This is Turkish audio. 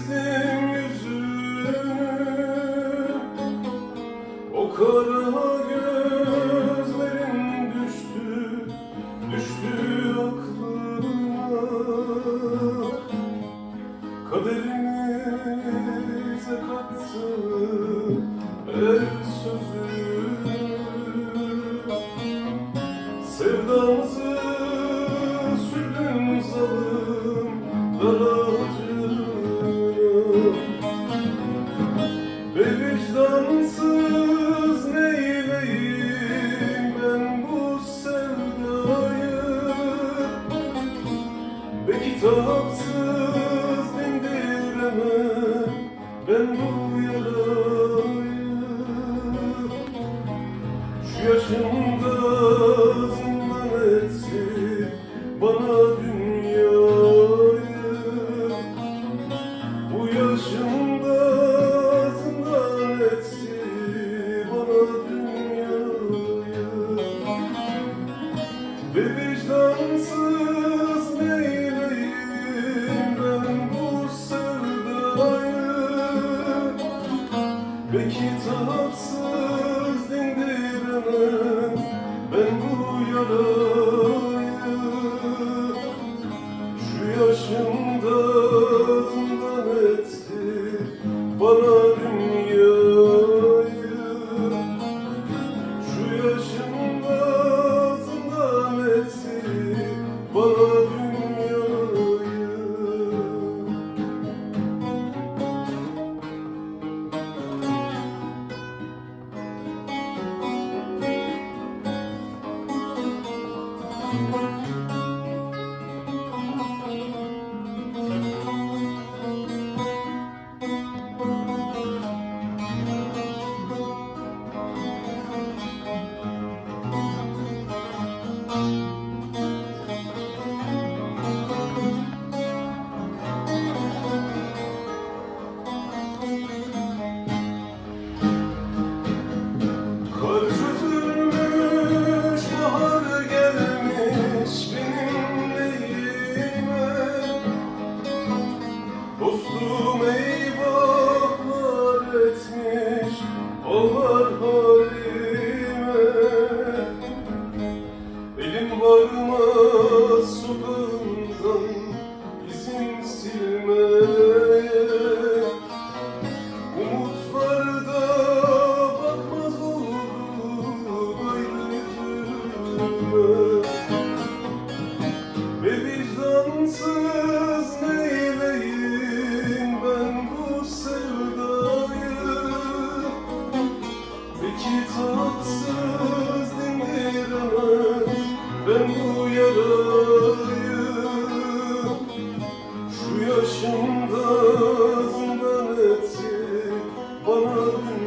çizdim yüzünü O kara gözlerin düştü, düştü aklıma Kaderimize kattım el sözünü Sevdamızı sürdün zalim daracığım ben bu yarayı Şu yaşımda zindan etti bana dünyayı. Bu yaşımda zindan etti bana dünyayı. Ve vicdansız neyleyim ben bu sevdayı Ve kitapsız dindiremem ben bu yarayı Ve vicdansız ben bu sevdayı? Kitapsız dindiremem ben bu yarayı. Şu yaşımda zindan etti bana dünyayı